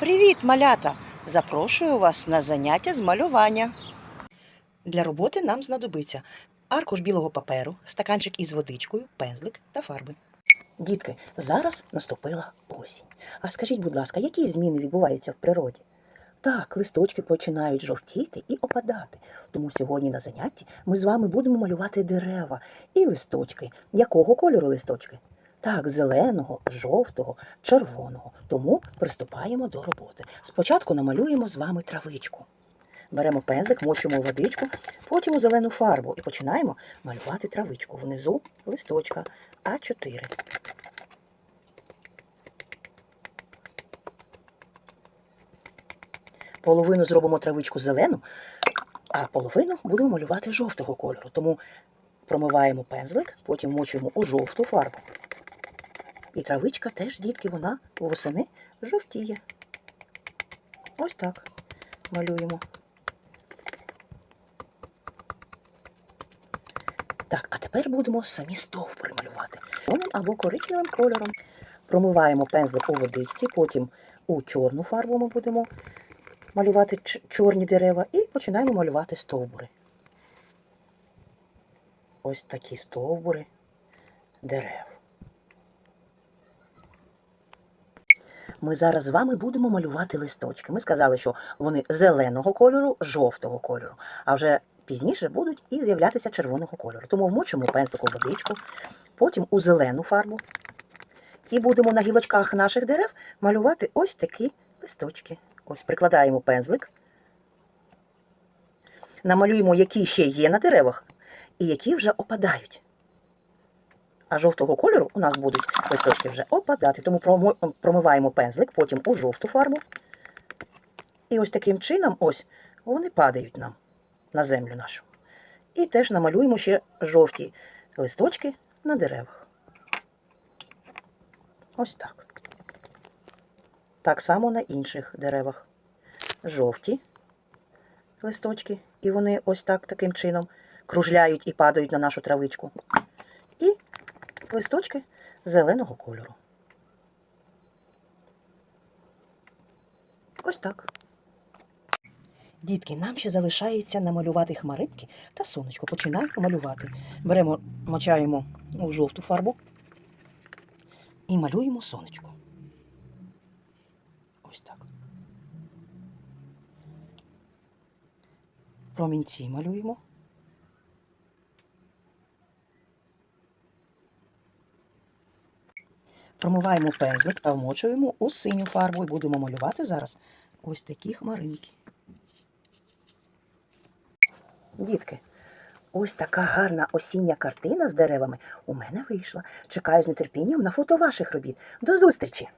Привіт, малята! Запрошую вас на заняття з малювання. Для роботи нам знадобиться аркуш білого паперу, стаканчик із водичкою, пензлик та фарби. Дітки, зараз наступила осінь. А скажіть, будь ласка, які зміни відбуваються в природі? Так, листочки починають жовтіти і опадати. Тому сьогодні на занятті ми з вами будемо малювати дерева і листочки. Якого кольору листочки? Так, зеленого, жовтого, червоного. Тому приступаємо до роботи. Спочатку намалюємо з вами травичку. Беремо пензлик, мочимо водичку, потім у зелену фарбу і починаємо малювати травичку. Внизу листочка А4. Половину зробимо травичку зелену, а половину будемо малювати жовтого кольору. Тому промиваємо пензлик, потім мочуємо у жовту фарбу. І травичка теж, дітки, вона восени жовтіє. Ось так малюємо. Так, а тепер будемо самі стовбури малювати. Червоним або коричневим кольором. Промиваємо пензлик у водичці, потім у чорну фарбу ми будемо малювати чорні дерева і починаємо малювати стовбури. Ось такі стовбури дерев. Ми зараз з вами будемо малювати листочки. Ми сказали, що вони зеленого кольору, жовтого кольору, а вже пізніше будуть і з'являтися червоного кольору. Тому вмочимо пензлик у водичку, потім у зелену фарбу. І будемо на гілочках наших дерев малювати ось такі листочки. Ось прикладаємо пензлик, намалюємо, які ще є на деревах, і які вже опадають. А жовтого кольору у нас будуть листочки вже опадати. Тому промиваємо пензлик, потім у жовту фарбу. І ось таким чином ось вони падають нам на землю нашу. І теж намалюємо ще жовті листочки на деревах. Ось так. Так само на інших деревах. Жовті листочки, і вони ось так таким чином кружляють і падають на нашу травичку. І листочки зеленого кольору. Ось так. Дітки, нам ще залишається намалювати хмаринки та сонечко. Починаємо малювати. Беремо, мочаємо у жовту фарбу і малюємо сонечко. Ось так. Промінці малюємо. Промиваємо пензлик та вмочуємо у синю фарбу і будемо малювати зараз ось такі хмаринки. Дітки, ось така гарна осіння картина з деревами у мене вийшла. Чекаю з нетерпінням на фото ваших робіт. До зустрічі!